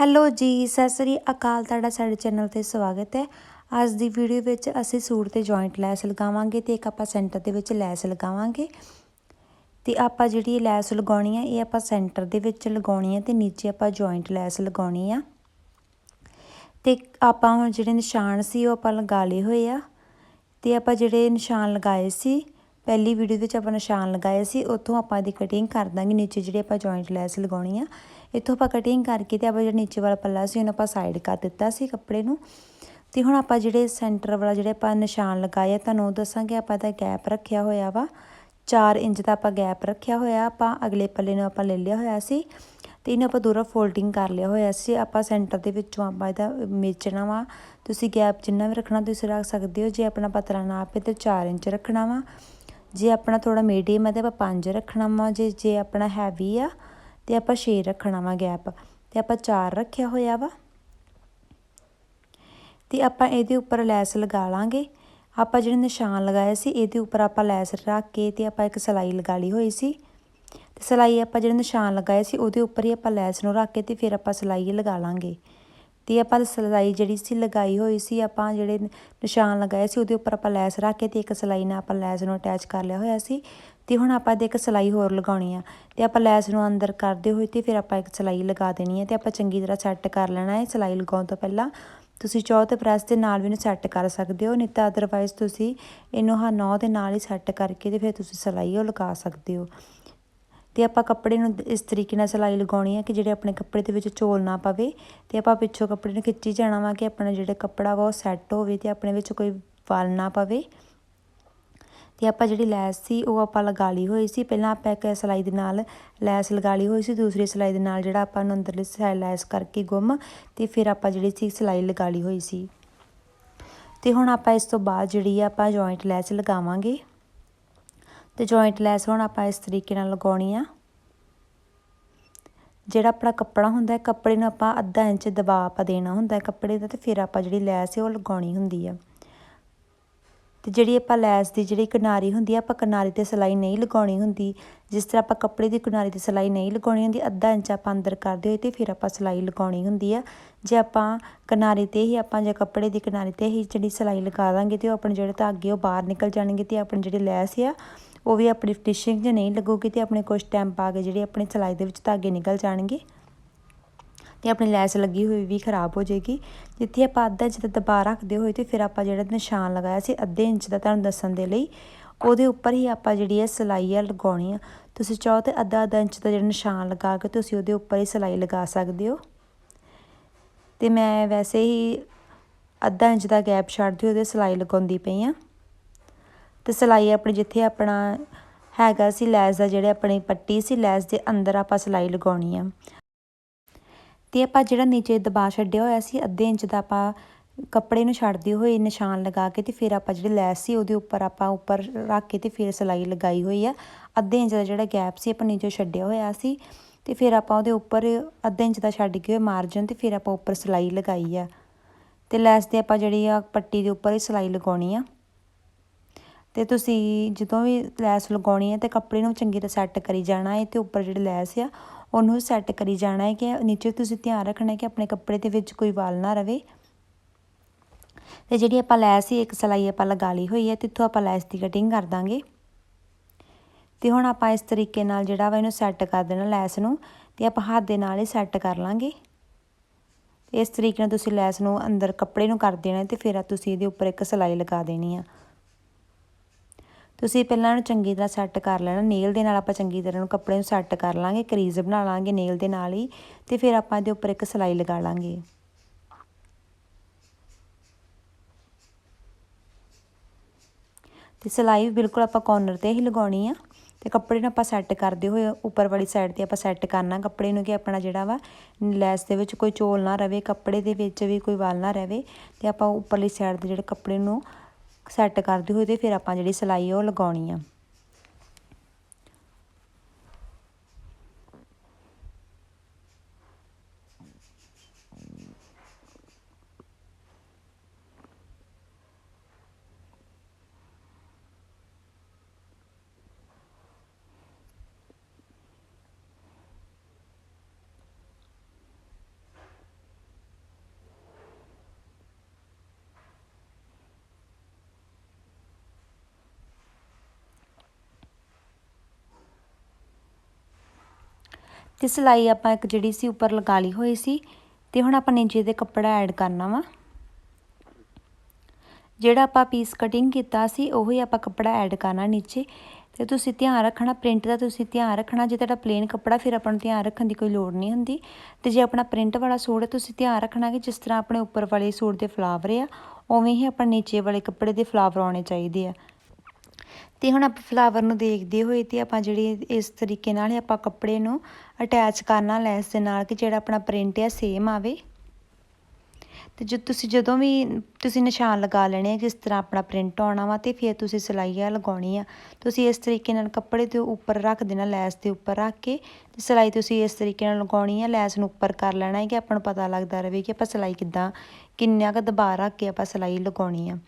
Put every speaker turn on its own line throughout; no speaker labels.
Hello ਜੀ, ਸਤਿ ਸ੍ਰੀ ਅਕਾਲ, ਤੁਹਾਡਾ ਸਾਡੇ ਚੈਨਲ ਤੇ ਸਵਾਗਤ ਹੈ। ਅੱਜ ਦੀ ਵੀਡੀਓ ਵਿੱਚ ਅਸੀਂ ਸੂਟ ਤੇ ਜੁਆਇੰਟ ਲੈਸ ਲਗਾਵਾਂਗੇ ਤੇ ਇੱਕ ਆਪਾਂ ਸੈਂਟਰ ਦੇ ਵਿੱਚ ਲੈਸ ਲਗਾਵਾਂਗੇ। ਤੇ ਆਪਾਂ ਜਿਹੜੀ ਲੈਸ ਲਗਾਉਣੀ ਹੈ ਇਹ ਆਪਾਂ ਸੈਂਟਰ ਦੇ ਵਿੱਚ ਲਗਾਉਣੀ ਹੈ ਤੇ ਨੀਚੇ ਆਪਾਂ ਜੁਆਇੰਟ ਲੈਸ ਲਗਾਉਣੀ ਆ। ਤੇ ਆਪਾਂ ਹੁਣ ਜਿਹੜੇ ਨਿਸ਼ਾਨ ਸੀ, ਉਹ ਆਪਾਂ ਲਗਾ ਲਏ ਹੋਏ ਆ। ਤੇ ਆਪਾਂ ਜਿਹੜੇ ਨਿਸ਼ਾਨ ਲਗਾਏ ਸੀ, ਪਹਿਲੀ ਵੀਡੀਓ ਵਿੱਚ ਆਪਾਂ ਨਿਸ਼ਾਨ ਲਗਾਏ ਸੀ, ਉੱਥੋਂ ਆਪਾਂ ਦੀ ਕਟਿੰਗ ਕਰ ਦਾਂਗੇ। ਨੀਚੇ ਜਿਹੜੇ ਆਪਾਂ ਜੁਆਇੰਟ ਲੈਸ ਲਗਾਉਣੀ ਆ ਇੱਥੋਂ ਆਪਾਂ ਕਟਿੰਗ ਕਰਕੇ ਤੇ ਆਪਾਂ ਜਿਹੜਾ ਨੀਚੇ ਵਾਲਾ ਪੱਲਾ ਸੀ, ਉਹਨੂੰ ਆਪਾਂ ਸਾਈਡ ਕਰ ਦਿੱਤਾ ਸੀ ਕੱਪੜੇ ਨੂੰ। ਤੇ ਹੁਣ ਆਪਾਂ ਜਿਹੜੇ ਸੈਂਟਰ ਵਾਲਾ ਜਿਹੜੇ ਆਪਾਂ ਨਿਸ਼ਾਨ ਲਗਾਏ ਤੁਹਾਨੂੰ ਦੱਸਾਂਗੇ ਆਪਾਂ ਦਾ ਗੈਪ ਰੱਖਿਆ ਹੋਇਆ ਵਾ। 4 ਇੰਚ ਦਾ ਆਪਾਂ ਗੈਪ ਰੱਖਿਆ ਹੋਇਆ, ਆਪਾਂ ਅਗਲੇ ਪੱਲੇ ਨੂੰ ਆਪਾਂ ਲੈ ਲਿਆ ਹੋਇਆ ਸੀ। ਤੇ ਇਹਨੂੰ ਆਪਾਂ ਦੂਰਾ ਫੋਲਡਿੰਗ ਕਰ ਲਿਆ ਹੋਇਆ ਸੀ। ਆਪਾਂ ਸੈਂਟਰ ਦੇ ਵਿੱਚੋਂ ਆਪਾਂ ਇਹਦਾ ਮੇਚਣਾ ਵਾ। ਤੁਸੀਂ ਗੈਪ ਜਿੰਨਾ ਵੀ ਰੱਖਣਾ, ਤੁਸੀਂ ਰੱਖ ਸਕਦੇ ਹੋ। ਜੇ ਆਪਣਾ ਪਤਲਾ ਨਾਪ ਹੈ ਤੇ 4 ਇੰਚ ਰੱਖਣਾ ਵਾ। ਜੇ ਆਪਣਾ ਥੋੜਾ ਮੀਡੀਅਮ ਹੈ ਤੇ ਆਪਾਂ 5 ਰੱਖਣਾ ਵਾ। ਜੇ ਜੇ ਆਪਣਾ ਹੈਵੀ ਆ ਤੇ ਆਪਾਂ 6 ਰੱਖਣਾ ਵਾ ਗੈਪ, ਤੇ ਆਪਾਂ 4 ਰੱਖਿਆ ਹੋਇਆ ਵਾ। ਤੇ ਆਪਾਂ ਇਹਦੇ ਉੱਪਰ ਲੈਸ ਲਗਾ ਲਾਂਗੇ। ਆਪਾਂ ਜਿਹੜੇ ਨਿਸ਼ਾਨ ਲਗਾਏ ਸੀ, ਇਹਦੇ ਉੱਪਰ ਆਪਾਂ ਲੈਸ ਰੱਖ ਕੇ ਤੇ ਆਪਾਂ ਇੱਕ ਸਲਾਈ ਲਗਾ ਲਈ ਹੋਈ ਸੀ। ਤੇ ਸਲਾਈ ਆਪਾਂ ਜਿਹੜੇ ਨਿਸ਼ਾਨ ਲਗਾਏ ਸੀ, ਉਹਦੇ ਉੱਪਰ ਹੀ ਆਪਾਂ ਲੈਸ ਨੂੰ ਰੱਖ ਕੇ ਤੇ ਫਿਰ ਆਪਾਂ ਸਲਾਈ ਲਗਾ ਲਾਂਗੇ। ਤੇ ਆਪਾਂ ਸਲਾਈ ਜਿਹੜੀ ਸੀ, ਲਗਾਈ ਹੋਈ ਸੀ, ਆਪਾਂ ਜਿਹੜੇ ਨਿਸ਼ਾਨ ਲਗਾਏ ਸੀ, ਉਹਦੇ ਉੱਪਰ ਆਪਾਂ ਲੈਸ ਰੱਖ ਕੇ ਤੇ ਇੱਕ ਸਲਾਈ ਨਾਲ ਆਪਾਂ ਲੈਸ ਨੂੰ ਅਟੈਚ ਕਰ ਲਿਆ ਹੋਇਆ ਸੀ। ਤੇ ਹੁਣ ਆਪਾਂ ਦੇ ਇੱਕ ਸਲਾਈ ਹੋਰ ਲਗਾਉਣੀ ਆ। ਤੇ ਆਪਾਂ ਲੈਸ ਨੂੰ ਅੰਦਰ ਕਰਦੇ ਹੋਏ ਤੇ ਫਿਰ ਆਪਾਂ ਇੱਕ ਸਲਾਈ ਲਗਾ ਦੇਣੀ ਹੈ ਤੇ ਆਪਾਂ ਚੰਗੀ ਤਰ੍ਹਾਂ ਸੈੱਟ ਕਰ ਲੈਣਾ ਹੈ ਸਲਾਈ ਲਗਾਉਣ ਤੋਂ ਪਹਿਲਾਂ। ਤੁਸੀਂ ਚਾਹੋ ਤੇ ਪ੍ਰੈਸ ਦੇ ਨਾਲ ਵੀ ਇਹਨੂੰ ਸੈੱਟ ਕਰ ਸਕਦੇ ਹੋ, ਨਹੀਂ ਤਾਂ ਅਦਰਵਾਈਜ਼ ਤੁਸੀਂ ਇਹਨੂੰ ਹਾਂ ਨੌ ਦੇ ਨਾਲ ਹੀ ਸੈੱਟ ਕਰਕੇ ਤੇ ਫਿਰ ਤੁਸੀਂ ਸਲਾਈ ਉਹ ਲਗਾ ਸਕਦੇ ਹੋ। ਤੇ ਆਪਾਂ ਕੱਪੜੇ ਨੂੰ ਇਸ ਤਰੀਕੇ ਨਾਲ ਸਲਾਈ ਲਗਾਉਣੀ ਹੈ ਕਿ ਜਿਹੜੇ ਆਪਣੇ ਕੱਪੜੇ ਦੇ ਵਿੱਚ ਝੋਲ ਨਾ ਪਵੇ ਤੇ ਆਪਾਂ ਪਿੱਛੋਂ ਕੱਪੜੇ ਨੂੰ ਖਿੱਚੀ ਜਾਣਾ ਵਾ ਕਿ ਆਪਣਾ ਜਿਹੜਾ ਕੱਪੜਾ ਵਾ ਉਹ ਸੈੱਟ ਹੋਵੇ ਤੇ ਆਪਣੇ ਵਿੱਚ ਕੋਈ ਵਲ ਨਾ ਪਵੇ। ਤੇ ਆਪਾਂ ਜਿਹੜੀ ਲੈਸ ਸੀ, ਉਹ ਆਪਾਂ ਲਗਾ ਲਈ ਹੋਈ ਸੀ। ਪਹਿਲਾਂ ਆਪਾਂ ਇੱਕ ਸਲਾਈ ਦੇ ਨਾਲ ਲੈਸ ਲਗਾ ਲਈ ਹੋਈ ਸੀ, ਦੂਸਰੀ ਸਲਾਈ ਦੇ ਨਾਲ ਜਿਹੜਾ ਆਪਾਂ ਨੂੰ ਅੰਦਰਲੀ ਸਾਈਡ ਲੈਸ ਕਰਕੇ ਗੁੰਮ ਤੇ ਫਿਰ ਆਪਾਂ ਜਿਹੜੀ ਸੀ ਸਲਾਈ ਲਗਾ ਲਈ ਹੋਈ ਸੀ। ਤੇ ਹੁਣ ਆਪਾਂ ਇਸ ਤੋਂ ਬਾਅਦ ਜਿਹੜੀ ਆ ਆਪਾਂ ਜੁਆਇੰਟ ਲੈਸ ਲਗਾਵਾਂਗੇ। ਤੇ ਜੁਆਇੰਟ ਲੈਸ ਹੁਣ ਆਪਾਂ ਇਸ ਤਰੀਕੇ ਨਾਲ ਲਗਾਉਣੀ ਆ। ਜਿਹੜਾ ਆਪਣਾ ਕੱਪੜਾ ਹੁੰਦਾ ਹੈ, ਕੱਪੜੇ ਨੂੰ ਆਪਾਂ ਅੱਧਾ ਇੰਚ ਦਬਾਅ ਆਪਾਂ ਦੇਣਾ ਹੁੰਦਾ ਹੈ ਕੱਪੜੇ ਦਾ ਤੇ ਫਿਰ ਆਪਾਂ ਜਿਹੜੀ ਲੈਸ ਹੈ ਉਹ ਲਗਾਉਣੀ ਹੁੰਦੀ ਆ। ਤੇ ਜਿਹੜੀ ਆਪਾਂ ਲੈਸ ਦੀ ਜਿਹੜੀ ਕਿਨਾਰੀ ਹੁੰਦੀ ਆ, ਆਪਾਂ ਕਿਨਾਰੀ ਤੇ ਸਲਾਈ ਨਹੀਂ ਲਗਾਉਣੀ ਹੁੰਦੀ। ਜਿਸ ਤਰ੍ਹਾਂ ਆਪਾਂ ਕੱਪੜੇ ਦੀ ਕਿਨਾਰੀ ਤੇ ਸਲਾਈ ਨਹੀਂ ਲਗਾਉਣੀ ਹੁੰਦੀ, ਅੱਧਾ ਇੰਚ ਆਪਾਂ ਅੰਦਰ ਕਰਦੇ ਹੋਏ ਤੇ ਫਿਰ ਆਪਾਂ ਸਲਾਈ ਲਗਾਉਣੀ ਹੁੰਦੀ ਆ। ਜੇ ਆਪਾਂ ਕਿਨਾਰੀ ਤੇ ਹੀ ਆਪਾਂ ਜੇ ਕੱਪੜੇ ਦੀ ਕਿਨਾਰੀ ਤੇ ਹੀ ਜਿਹੜੀ ਸਲਾਈ ਲਗਾ ਦਾਂਗੇ ਤੇ ਉਹ ਆਪਣੇ ਜਿਹੜੇ ਧਾਗੇ ਉਹ ਬਾਹਰ ਨਿਕਲ ਜਾਣਗੇ ਤੇ ਆਪਣੀ ਜਿਹੜੀ ਲੈਸ ਆ, ਉਹ ਵੀ ਆਪਣੀ ਫਿਟਿਸ਼ਿੰਗ 'ਚ ਨਹੀਂ ਲੱਗੂਗੀ ਤੇ ਆਪਣੇ ਕੁਝ ਟਾਈਮ ਪਾ ਕੇ ਜਿਹੜੇ ਆਪਣੀ ਸਲਾਈ ਦੇ ਵਿੱਚ ਧਾਗੇ ਨਿਕਲ ਜਾਣਗੇ। ਤੇ ਆਪਣੀ ਲੈਸ ਲੱਗੀ ਹੋਈ ਵੀ ਖਰਾਬ ਹੋ ਜਾਏਗੀ। ਜਿੱਥੇ ਆਪਾਂ ਅੱਧਾ ਇੰਚ ਦਾ ਦਬਾ ਰੱਖਦੇ ਹੋਏ ਤੇ ਫਿਰ ਆਪਾਂ ਜਿਹੜਾ ਨਿਸ਼ਾਨ ਲਗਾਇਆ ਸੀ ਅੱਧੇ ਇੰਚ ਦਾ ਤੁਹਾਨੂੰ ਦੱਸਣ ਦੇ ਲਈ, ਉਹਦੇ ਉੱਪਰ ਹੀ ਆਪਾਂ ਜਿਹੜੀ ਹੈ ਸਿਲਾਈ ਆ ਲਗਾਉਣੀ ਆ। ਤੁਸੀਂ ਚਾਹੋ ਤੇ ਅੱਧਾ ਅੱਧਾ ਇੰਚ ਦਾ ਜਿਹੜਾ ਨਿਸ਼ਾਨ ਲਗਾ ਕੇ ਤੁਸੀਂ ਉਹਦੇ ਉੱਪਰ ਹੀ ਸਿਲਾਈ ਲਗਾ ਸਕਦੇ ਹੋ। ਤੇ ਮੈਂ ਵੈਸੇ ਹੀ ਅੱਧਾ ਇੰਚ ਦਾ ਗੈਪ ਛੱਡਦੀ ਉਹਦੇ ਸਿਲਾਈ ਲਗਾਉਂਦੀ ਪਈ ਆ। ਤੇ ਸਿਲਾਈ ਆਪਣੀ ਜਿੱਥੇ ਆਪਣਾ ਹੈਗਾ ਸੀ, ਲੈਸ ਦਾ ਜਿਹੜੇ ਆਪਣੀ ਪੱਟੀ ਸੀ, ਲੈਸ ਦੇ ਅੰਦਰ ਆਪਾਂ ਸਿਲਾਈ ਲਗਾਉਣੀ ਆ। ਤੇ ਆਪਾਂ ਜਿਹੜਾ ਨੀਚੇ ਦਬਾ ਛੱਡਿਆ ਹੋਇਆ ਸੀ, ਅੱਧੇ ਇੰਚ ਦਾ ਆਪਾਂ ਕੱਪੜੇ ਨੂੰ ਛੱਡਦੇ ਹੋਏ ਨਿਸ਼ਾਨ ਲਗਾ ਕੇ ਤੇ ਫਿਰ ਆਪਾਂ ਜਿਹੜੀ ਲੈਸ ਸੀ ਉਹਦੇ ਉੱਪਰ ਆਪਾਂ ਉੱਪਰ ਰੱਖ ਕੇ ਤੇ ਫਿਰ ਸਿਲਾਈ ਲਗਾਈ ਹੋਈ ਆ। ਅੱਧੇ ਇੰਚ ਦਾ ਜਿਹੜਾ ਗੈਪ ਸੀ ਆਪਾਂ ਨੀਚੇ ਛੱਡਿਆ ਹੋਇਆ ਸੀ ਤੇ ਫਿਰ ਆਪਾਂ ਉਹਦੇ ਉੱਪਰ ਅੱਧੇ ਇੰਚ ਦਾ ਛੱਡ ਕੇ ਮਾਰਜਨ ਤੇ ਫਿਰ ਆਪਾਂ ਉੱਪਰ ਸਿਲਾਈ ਲਗਾਈ ਆ। ਤੇ ਲੈਸ ਦੇ ਆਪਾਂ ਜਿਹੜੀ ਆ ਪੱਟੀ ਦੇ ਉੱਪਰ ਹੀ ਸਿਲਾਈ ਲਗਾਉਣੀ ਆ। ਤੇ ਤੁਸੀਂ ਜਦੋਂ ਵੀ ਲੈਸ ਲਗਾਉਣੀ ਹੈ ਤੇ ਕੱਪੜੇ ਨੂੰ ਚੰਗੀ ਤਰ੍ਹਾਂ ਸੈੱਟ ਕਰੀ ਜਾਣਾ ਹੈ ਤੇ ਉੱਪਰ ਜਿਹੜੀ ਲੈਸ ਆ ਉਹਨੂੰ ਸੈੱਟ ਕਰੀ ਜਾਣਾ ਹੈ ਕਿ ਨੀਚੇ ਤੁਸੀਂ ਧਿਆਨ ਰੱਖਣਾ ਹੈ ਕਿ ਆਪਣੇ ਕੱਪੜੇ ਦੇ ਵਿੱਚ ਕੋਈ ਵਾਲ ਨਾ ਰਵੇ। ਤੇ ਜਿਹੜੀ ਆਪਾਂ ਲੈਸ ਸੀ, ਇੱਕ ਸਲਾਈ ਆਪਾਂ ਲਗਾ ਲਈ ਹੋਈ ਹੈ, ਤਿੱਥੋਂ ਆਪਾਂ ਲੈਸ ਦੀ ਕਟਿੰਗ ਕਰ ਦਾਂਗੇ। ਤੇ ਹੁਣ ਆਪਾਂ ਇਸ ਤਰੀਕੇ ਨਾਲ ਜਿਹੜਾ ਵਾ ਇਹਨੂੰ ਸੈੱਟ ਕਰ ਦੇਣਾ ਲੈਸ ਨੂੰ, ਤੇ ਆਪਾਂ ਹੱਥ ਦੇ ਨਾਲ ਹੀ ਸੈੱਟ ਕਰ ਲਾਂਗੇ। ਇਸ ਤਰੀਕੇ ਨਾਲ ਤੁਸੀਂ ਲੈਸ ਨੂੰ ਅੰਦਰ ਕੱਪੜੇ ਨੂੰ ਕਰ ਦੇਣਾ ਤੇ ਫਿਰ ਤੁਸੀਂ ਇਹਦੇ ਉੱਪਰ ਇੱਕ ਸਲਾਈ ਲਗਾ ਦੇਣੀ ਆ। ਤੁਸੀਂ ਪਹਿਲਾਂ ਇਹਨੂੰ ਚੰਗੀ ਤਰ੍ਹਾਂ ਸੈੱਟ ਕਰ ਲੈਣਾ, ਨੇਲ ਦੇ ਨਾਲ ਆਪਾਂ ਚੰਗੀ ਤਰ੍ਹਾਂ ਨੂੰ ਕੱਪੜੇ ਨੂੰ ਸੈੱਟ ਕਰ ਲਾਂਗੇ ਕਰੀਜ਼ ਬਣਾ ਲਾਂਗੇ ਨੇਲ ਦੇ ਨਾਲ ਹੀ ਤੇ ਫਿਰ ਆਪਾਂ ਇਹਦੇ ਉੱਪਰ ਇੱਕ ਸਲਾਈ ਲਗਾ ਲਾਂਗੇ। ਤੇ ਸਲਾਈ ਬਿਲਕੁਲ ਆਪਾਂ ਕੋਰਨਰ ਤੇ ਹੀ ਲਗਾਉਣੀ ਆ ਤੇ ਕੱਪੜੇ ਨੂੰ ਆਪਾਂ ਸੈੱਟ ਕਰਦੇ ਹੋਏ ਉੱਪਰ ਵਾਲੀ ਸਾਈਡ ਤੇ ਆਪਾਂ ਸੈੱਟ ਕਰਨਾ, ਕੱਪੜੇ ਨੂੰ ਕਿ ਆਪਣਾ ਜਿਹੜਾ ਵਾ ਲੈਸ ਦੇ ਵਿੱਚ ਕੋਈ ਚੋਲ ਨਾ ਰਵੇ, ਕੱਪੜੇ ਦੇ ਵਿੱਚ ਵੀ ਕੋਈ ਵਾਲ ਨਾ ਰਵੇ ਤੇ ਆਪਾਂ ਉੱਪਰਲੀ ਸਾਈਡ ਦੇ ਜਿਹੜੇ ਕੱਪੜੇ ਨੂੰ ਸੈੱਟ ਕਰਦੇ ਹੋਏ ਤੇ ਫਿਰ ਆਪਾਂ ਜਿਹੜੀ ਸਲਾਈ ਉਹ ਲਗਾਉਣੀ ਆ। ਤੇ ਸਿਲਾਈ ਆਪਾਂ ਇੱਕ ਜਿਹੜੀ ਸੀ ਉੱਪਰ ਲਗਾ ਲਈ ਹੋਈ ਸੀ ਤੇ ਹੁਣ ਆਪਾਂ ਨੀਚੇ ਦੇ ਕੱਪੜਾ ਐਡ ਕਰਨਾ ਵਾ। ਜਿਹੜਾ ਆਪਾਂ ਪੀਸ ਕਟਿੰਗ ਕੀਤਾ ਸੀ, ਉਹੀ ਆਪਾਂ ਕੱਪੜਾ ਐਡ ਕਰਨਾ ਨੀਚੇ। ਤੇ ਤੁਸੀਂ ਧਿਆਨ ਰੱਖਣਾ ਪ੍ਰਿੰਟ ਦਾ ਤੁਸੀਂ ਧਿਆਨ ਰੱਖਣਾ, ਜੇ ਤੁਹਾਡਾ ਪਲੇਨ ਕੱਪੜਾ ਫਿਰ ਆਪਾਂ ਨੂੰ ਧਿਆਨ ਰੱਖਣ ਦੀ ਕੋਈ ਲੋੜ ਨਹੀਂ ਹੁੰਦੀ। ਤੇ ਜੇ ਆਪਣਾ ਪ੍ਰਿੰਟ ਵਾਲਾ ਸੂਟ ਹੈ, ਤੁਸੀਂ ਧਿਆਨ ਰੱਖਣਾ ਕਿ ਜਿਸ ਤਰ੍ਹਾਂ ਆਪਣੇ ਉੱਪਰ ਵਾਲੇ ਸੂਟ ਦੇ ਫਲਾਵਰ ਆ, ਉਵੇਂ ਹੀ ਆਪਾਂ ਨੀਚੇ ਵਾਲੇ ਕੱਪੜੇ ਦੇ ਫਲਾਵਰ ਆਉਣੇ ਚਾਹੀਦੇ ਆ। ਤੇ ਹੁਣ ਆਪਾਂ ਫਲਾਵਰ ਨੂੰ ਦੇਖਦੇ ਹੋਏ ਤੇ ਆਪਾਂ ਜਿਹੜੀ ਇਸ ਤਰੀਕੇ ਨਾਲ ਹੀ ਆਪਾਂ ਕੱਪੜੇ ਨੂੰ ਅਟੈਚ ਕਰਨਾ ਲੈਸ ਦੇ ਨਾਲ ਕਿ ਜਿਹੜਾ ਆਪਣਾ ਪ੍ਰਿੰਟ ਆ ਸੇਮ ਆਵੇ। ਤੇ ਜਦ ਤੁਸੀਂ ਜਦੋਂ ਵੀ ਤੁਸੀਂ ਨਿਸ਼ਾਨ ਲਗਾ ਲੈਣੇ ਆ ਕਿਸ ਤਰ੍ਹਾਂ ਆਪਣਾ ਪ੍ਰਿੰਟ ਆਉਣਾ ਵਾ ਤੇ ਫਿਰ ਤੁਸੀਂ ਸਿਲਾਈ ਆ ਲਗਾਉਣੀ ਆ, ਤੁਸੀਂ ਇਸ ਤਰੀਕੇ ਨਾਲ ਕੱਪੜੇ ਦੇ ਉੱਪਰ ਰੱਖ ਦੇਣਾ ਲੈਸ ਦੇ ਉੱਪਰ ਰੱਖ ਕੇ ਤੇ ਸਿਲਾਈ ਤੁਸੀਂ ਇਸ ਤਰੀਕੇ ਨਾਲ ਲਗਾਉਣੀ ਆ ਲੈਸ ਨੂੰ ਉੱਪਰ ਕਰ ਲੈਣਾ ਹੈ ਕਿ ਆਪਾਂ ਨੂੰ ਪਤਾ ਲੱਗਦਾ ਰਹੇ ਕਿ ਆਪਾਂ ਸਿਲਾਈ ਕਿੱਦਾਂ, ਕਿੰਨਾ ਕੁ ਦਬਾਅ ਰੱਖ ਕੇ ਆਪਾਂ ਸਿਲਾਈ ਲਗਾਉਣੀ ਆ।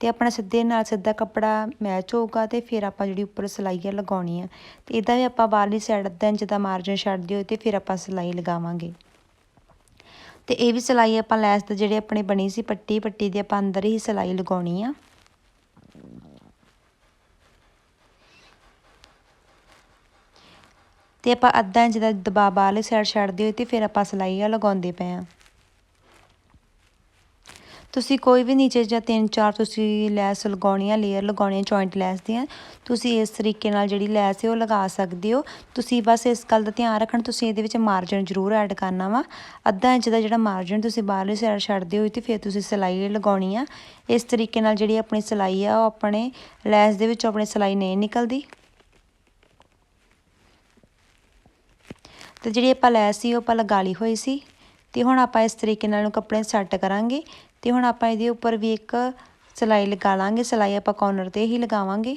ਤੇ ਆਪਣਾ ਸਿੱਧੇ ਨਾਲ ਸਿੱਧਾ ਕੱਪੜਾ ਮੈਚ ਹੋਊਗਾ ਤੇ ਫਿਰ ਆਪਾਂ ਜਿਹੜੀ ਉੱਪਰ ਸਿਲਾਈ ਆ ਲਗਾਉਣੀ ਆ ਤੇ ਇਦਾਂ ਵੀ ਆਪਾਂ ਬਾਹਰਲੀ ਸਾਈਡ ਅੱਧਾ ਇੰਚ ਦਾ ਮਾਰਜਨ ਛੱਡ ਦਿਓ ਤੇ ਫਿਰ ਆਪਾਂ ਸਿਲਾਈ ਲਗਾਵਾਂਗੇ। ਤੇ ਇਹ ਵੀ ਸਿਲਾਈ ਆਪਾਂ ਲੈਸ ਤੇ ਜਿਹੜੇ ਆਪਣੇ ਬਣੀ ਸੀ ਪੱਟੀ ਪੱਟੀ ਦੇ ਆਪਾਂ ਅੰਦਰ ਹੀ ਸਿਲਾਈ ਲਗਾਉਣੀ ਆ। ਤੇ ਆਪਾਂ ਅੱਧਾ ਇੰਚ ਦਾ ਦਬਾਅ ਬਾਹਰਲੀ ਸਾਈਡ ਛੱਡ ਦਿਓ ਤੇ ਫਿਰ ਆਪਾਂ ਸਿਲਾਈ ਲਗਾਉਂਦੇ ਪਏ ਆ। ਤੁਸੀਂ ਕੋਈ ਵੀ ਨੀਚੇ ਜਾਂ ਤਿੰਨ ਚਾਰ ਤੁਸੀਂ ਲੈਸ ਲਗਾਉਣੀ ਆ ਲੇਅਰ ਲਗਾਉਣੀ ਆ ਜੁਆਇੰਟ ਲੈਸ ਦੀਆਂ, ਤੁਸੀਂ ਇਸ ਤਰੀਕੇ ਨਾਲ ਜਿਹੜੀ ਲੈਸ ਹੈ ਉਹ ਲਗਾ ਸਕਦੇ ਹੋ। ਤੁਸੀਂ ਬਸ ਇਸ ਗੱਲ ਦਾ ਧਿਆਨ ਰੱਖਣਾ, ਤੁਸੀਂ ਇਹਦੇ ਵਿੱਚ ਮਾਰਜਨ ਜ਼ਰੂਰ ਐਡ ਕਰਨਾ ਵਾ। ਅੱਧਾ ਇੰਚ ਦਾ ਜਿਹੜਾ ਮਾਰਜਨ ਤੁਸੀਂ ਬਾਹਰਲੀ ਸਾਈਡ ਛੱਡਦੇ ਹੋ ਤੇ ਫਿਰ ਤੁਸੀਂ ਸਿਲਾਈ ਲਗਾਉਣੀ ਆ, ਇਸ ਤਰੀਕੇ ਨਾਲ ਜਿਹੜੀ ਆਪਣੀ ਸਿਲਾਈ ਆ, ਉਹ ਆਪਣੇ ਲੈਸ ਦੇ ਵਿੱਚੋਂ ਆਪਣੀ ਸਿਲਾਈ ਨਹੀਂ ਨਿਕਲਦੀ। ਤੇ ਜਿਹੜੀ ਆਪਾਂ ਲੈਸ ਸੀ, ਉਹ ਆਪਾਂ ਲਗਾ ਲਈ ਹੋਈ ਸੀ। ਤੇ ਹੁਣ ਆਪਾਂ ਇਸ ਤਰੀਕੇ ਨਾਲ ਨੂੰ ਕੱਪੜੇ ਸੈੱਟ ਕਰਾਂਗੇ। ਤੇ ਹੁਣ ਆਪਾਂ ਇਹਦੇ ਉੱਪਰ ਵੀ ਇੱਕ ਸਿਲਾਈ ਲਗਾ ਲਾਂਗੇ। ਸਿਲਾਈ ਆਪਾਂ ਕਾਰਨਰ ਤੇ ਹੀ ਲਗਾਵਾਂਗੇ।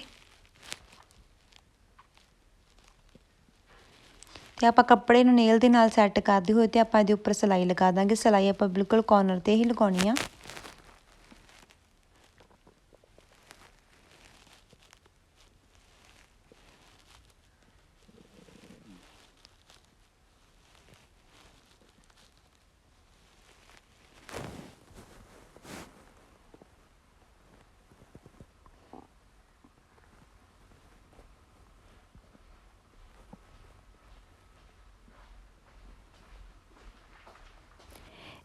ਤੇ ਆਪਾਂ ਕੱਪੜੇ ਨੂੰ ਨੇਲ ਦੇ ਨਾਲ ਸੈੱਟ ਕਰਦੇ ਹੋਏ ਤੇ ਆਪਾਂ ਇਹਦੇ ਉੱਪਰ ਸਿਲਾਈ ਲਗਾ ਦਾਂਗੇ। ਸਿਲਾਈ ਆਪਾਂ ਬਿਲਕੁਲ ਕਾਰਨਰ ਤੇ ਹੀ ਲਗਾਉਣੀ ਆ।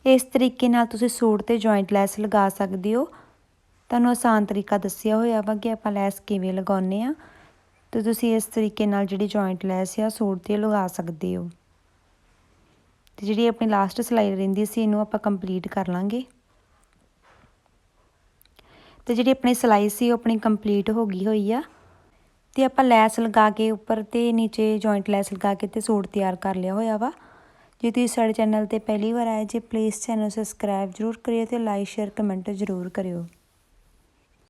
ਇਸ ਤਰੀਕੇ ਨਾਲ ਤੁਸੀਂ ਸੂਟ ਤੇ ਜੁਆਇੰਟ ਲੈਸ ਲਗਾ ਸਕਦੇ ਹੋ। ਤੁਹਾਨੂੰ ਆਸਾਨ ਤਰੀਕਾ ਦੱਸਿਆ ਹੋਇਆ ਵਾ ਕਿ ਆਪਾਂ ਲੈਸ ਕਿਵੇਂ ਲਗਾਉਨੇ ਆ ਤੇ ਤੁਸੀਂ ਇਸ ਤਰੀਕੇ ਨਾਲ ਜਿਹੜੀ ਜੁਆਇੰਟ ਲੈਸ ਆ ਸੂਟ ਤੇ ਲਗਾ ਸਕਦੇ ਹੋ। ਤੇ ਜਿਹੜੀ ਆਪਣੀ ਲਾਸਟ ਸਿਲਾਈ ਰਹਿੰਦੀ ਸੀ ਇਹਨੂੰ ਆਪਾਂ ਕੰਪਲੀਟ ਕਰ ਲਾਂਗੇ। ਤੇ ਜਿਹੜੀ ਆਪਣੀ ਸਿਲਾਈ ਸੀ ਉਹ ਆਪਣੀ ਕੰਪਲੀਟ ਹੋ ਗਈ ਹੋਈ ਆ। ਤੇ ਆਪਾਂ ਲੈਸ ਲਗਾ ਕੇ ਉੱਪਰ ਤੇ ਨੀਚੇ ਜੁਆਇੰਟ ਲੈਸ ਲਗਾ ਕੇ ਤੇ ਸੂਟ ਤਿਆਰ ਕਰ ਲਿਆ ਹੋਇਆ ਵਾ। ਜੇ ਤੁਸੀਂ ਸਾਡੇ ਚੈਨਲ ਤੇ ਪਹਿਲੀ ਵਾਰ ਆਏ, ਜੇ ਪਲੀਜ਼ ਚੈਨਲ ਸਬਸਕ੍ਰਾਈਬ ਜ਼ਰੂਰ ਕਰਿਓ ਤੇ ਲਾਈਕ ਸ਼ੇਅਰ ਕਮੈਂਟ ਜ਼ਰੂਰ ਕਰਿਓ।